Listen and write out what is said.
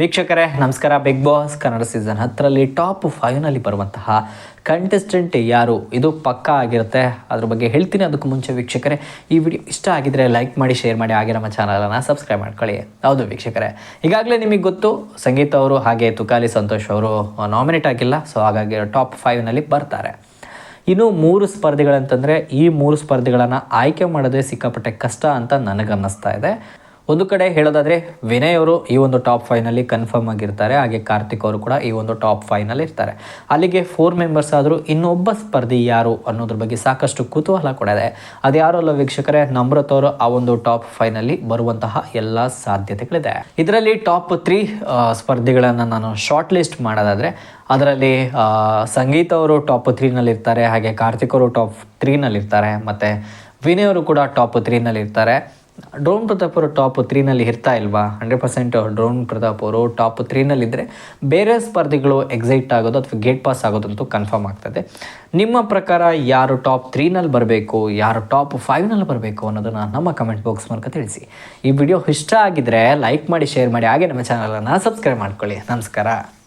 ವೀಕ್ಷಕರೇ, ನಮಸ್ಕಾರ. Big boss Kannada season ಹತ್ತರಲ್ಲಿ ಟಾಪ್ ಫೈವ್ನಲ್ಲಿ ಬರುವಂತಹ ಕಂಟೆಸ್ಟೆಂಟ್ ಯಾರು? ಇದು ಪಕ್ಕಾ ಆಗಿರುತ್ತೆ. ಅದ್ರ ಬಗ್ಗೆ ಹೇಳ್ತೀನಿ. ಅದಕ್ಕೂ ಮುಂಚೆ ವೀಕ್ಷಕರೇ, ಈ ವಿಡಿಯೋ ಇಷ್ಟ ಆಗಿದ್ರೆ ಲೈಕ್ ಮಾಡಿ ಶೇರ್ ಮಾಡಿ. ಹಾಗೆ ನಮ್ಮ ಚಾನಲನ್ನು ಸಬ್ಸ್ಕ್ರೈಬ್ ಮಾಡ್ಕೊಳ್ಳಿ. ಹೌದು ವೀಕ್ಷಕರೇ, ಈಗಾಗಲೇ ನಿಮಗೆ ಗೊತ್ತು, ಸಂಗೀತ ಅವರು ಹಾಗೆ ತುಕಾಲಿ ಸಂತೋಷ್ ಅವರು ನಾಮಿನೇಟ್ ಆಗಿಲ್ಲ. ಸೊ ಹಾಗಾಗಿ ಟಾಪ್ ಫೈವ್ನಲ್ಲಿ ಬರ್ತಾರೆ. ಇನ್ನು ಮೂರು ಸ್ಪರ್ಧೆಗಳಂತಂದರೆ, ಈ ಮೂರು ಸ್ಪರ್ಧೆಗಳನ್ನು ಆಯ್ಕೆ ಮಾಡೋದೇ ಸಿಕ್ಕಾಪಟ್ಟೆ ಕಷ್ಟ ಅಂತ ನನಗನ್ನಿಸ್ತಾ ಇದೆ. ಒಂದು ಕಡೆ ಹೇಳೋದಾದರೆ ವಿನಯ್ ಅವರು ಈ ಒಂದು ಟಾಪ್ ಫೈನಲ್ಲಿ ಕನ್ಫರ್ಮ್ ಆಗಿರ್ತಾರೆ, ಹಾಗೆ ಕಾರ್ತಿಕ್ ಅವರು ಕೂಡ ಈ ಒಂದು ಟಾಪ್ ಫೈನಲ್ಲಿ ಇರ್ತಾರೆ. ಅಲ್ಲಿಗೆ ಫೋರ್ ಮೆಂಬರ್ಸ್ ಆದರೂ ಇನ್ನೊಬ್ಬ ಸ್ಪರ್ಧಿ ಯಾರು ಅನ್ನೋದ್ರ ಬಗ್ಗೆ ಸಾಕಷ್ಟು ಕುತೂಹಲ ಕೂಡ ಇದೆ. ಅಲ್ಲ ವೀಕ್ಷಕರೇ, ನಮ್ರತ್ ಅವರು ಆ ಒಂದು ಟಾಪ್ ಫೈನಲ್ಲಿ ಬರುವಂತಹ ಎಲ್ಲ ಸಾಧ್ಯತೆಗಳಿದೆ. ಇದರಲ್ಲಿ ಟಾಪ್ ತ್ರೀ ಸ್ಪರ್ಧಿಗಳನ್ನು ನಾನು ಶಾರ್ಟ್ ಲಿಸ್ಟ್ ಮಾಡೋದಾದರೆ, ಅದರಲ್ಲಿ ಸಂಗೀತ ಅವರು ಟಾಪ್ ತ್ರೀನಲ್ಲಿ ಇರ್ತಾರೆ, ಹಾಗೆ ಕಾರ್ತಿಕ್ ಅವರು ಟಾಪ್ ತ್ರೀನಲ್ಲಿ ಇರ್ತಾರೆ, ಮತ್ತು ವಿನಯ್ ಅವರು ಕೂಡ ಟಾಪ್ ತ್ರೀನಲ್ಲಿ ಇರ್ತಾರೆ. ಡ್ರೋನ್ ಪ್ರತಾಪ್ ಅವರು ಟಾಪ್ ತ್ರೀನಲ್ಲಿ ಇರ್ತಾ ಇಲ್ವಾ? ಹಂಡ್ರೆಡ್ ಪರ್ಸೆಂಟ್ ಡ್ರೋನ್ ಪ್ರತಾಪ್ ಅವರು ಟಾಪ್ ತ್ರೀನಲ್ಲಿದ್ದರೆ ಬೇರೆ ಸ್ಪರ್ಧಿಗಳು ಎಕ್ಸೈಟ್ ಆಗೋದು ಅಥವಾ ಗೇಟ್ ಪಾಸ್ ಆಗೋದಂತೂ ಕನ್ಫರ್ಮ್ ಆಗ್ತದೆ. ನಿಮ್ಮ ಪ್ರಕಾರ ಯಾರು ಟಾಪ್ ತ್ರೀನಲ್ಲಿ ಬರಬೇಕು, ಯಾರು ಟಾಪ್ ಫೈವ್ನಲ್ಲಿ ಬರಬೇಕು ಅನ್ನೋದನ್ನು ನಮ್ಮ ಕಮೆಂಟ್ ಬಾಕ್ಸ್ ಮೂಲಕ ತಿಳಿಸಿ. ಈ ವಿಡಿಯೋ ಇಷ್ಟ ಆಗಿದ್ದರೆ ಲೈಕ್ ಮಾಡಿ ಶೇರ್ ಮಾಡಿ, ಹಾಗೆ ನಮ್ಮ ಚಾನಲನ್ನು ಸಬ್ಸ್ಕ್ರೈಬ್ ಮಾಡ್ಕೊಳ್ಳಿ. ನಮಸ್ಕಾರ.